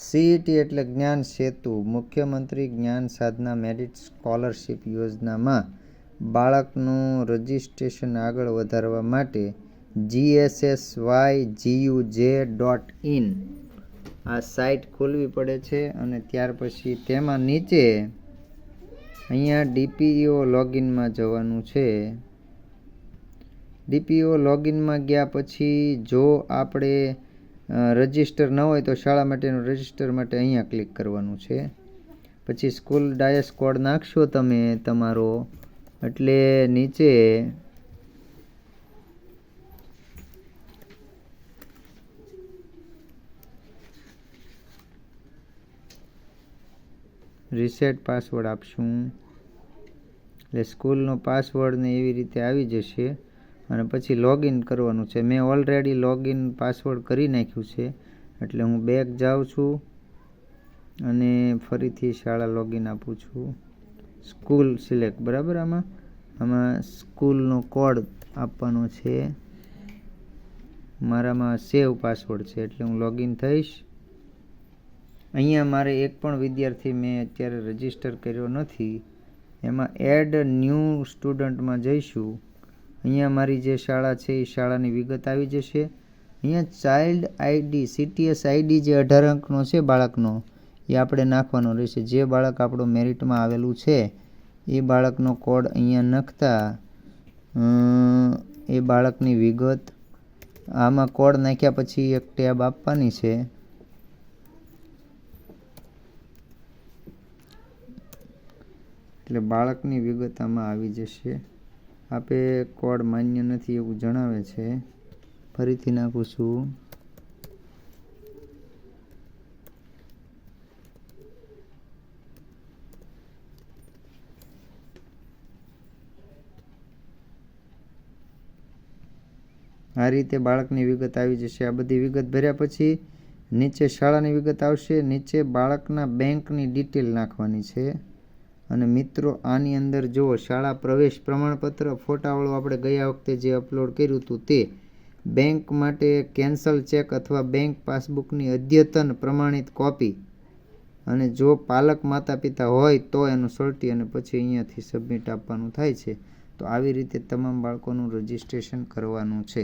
CET એટલે જ્ઞાન સેતુ, મુખ્યમંત્રી જ્ઞાન સાધના મેરિટ સ્કોલરશિપ યોજનામાં બાળકનું રજિસ્ટ્રેશન આગળ વધારવા માટે GSS Y GU J dot in. આ સાઇટ ખોલવી પડે છે અને ત્યાર પછી તેમાં નીચે અહીંયા ડીપીઓ લોગિનમાં જવાનું છે. ડીપીઓ લોગિનમાં ગયા પછી જો આપણે રજિસ્ટર ન હોય તો શાળા માટેનું રજિસ્ટર માટે અહીંયા ક્લિક કરવાનું છે. પછી સ્કૂલ ડાયસ કોડ નાખશો તમે તમારો. એટલે નીચે રીસેટ પાસવર્ડ આપશું. એટલે સ્કૂલનો પાસવર્ડ ને એવી રીતે આવી જશે. અને પછી લોગિન કરવાનું છે. મેં ઓલરેડી લોગિન પાસવર્ડ કરી નાખ્યું છે. એટલે હું બેક જાઉં છું અને ફરીથી શાળા લોગિન આપું છું. સ્કૂલ સિલેક્ટ બરાબર આમાં? આમાં સ્કૂલનો કોડ આપવાનો છે. મારામાં સેવ પાસવર્ડ છે, એટલે હું લોગિન થઈશ. અહીંયા મારે એક પણ વિદ્યાર્થી મેં અત્યારે રજિસ્ટર કર્યો નથી. એમાં એડ ન્યૂ સ્ટુડન્ટમાં જઈશું. અહીંયા મારી જે શાળા છે, એ શાળાની વિગત આવી જશે. અહીંયા ચાઇલ્ડ આઈડી સીટીએસ આઈડી જે અઢાર અંકનો છે બાળકનો, એ આપણે નાખવાનો રહેશે. જે બાળક આપણો મેરિટમાં આવેલું છે, એ બાળકનો કોડ અહીંયા નાખતા એ બાળકની વિગત, આમાં કોડ નાખ્યા પછી એક ટેબ આપવાની છે. એટલે બાળકની વિગત આમાં આવી જશે. આપે કોડ માન્ય નથી એવું જણાવે છે. ફરીથી નાખું છું. આ રીતે બાળકની વિગત આવી જશે. આ બધી વિગત ભર્યા પછી નીચે શાળાની વિગત આવશે. નીચે બાળકના બેંકની ડિટેલ નાખવાની છે. અને મિત્રો, આની અંદર જો શાળા પ્રવેશ પ્રમાણપત્ર ફોટાવાળું આપણે ગયા વખતે જે અપલોડ કર્યું હતું તે બેંક માટે કેન્સલ ચેક અથવા બેંક પાસબુકની અદ્યતન પ્રમાણિત કોપી અને જો પાલક માતા પિતા હોય તો એનું સર્ટી અને પછી અહીંયાથી સબમિટ આપવાનું થાય છે. તો આવી રીતે તમામ બાળકોનું રજિસ્ટ્રેશન કરવાનું છે.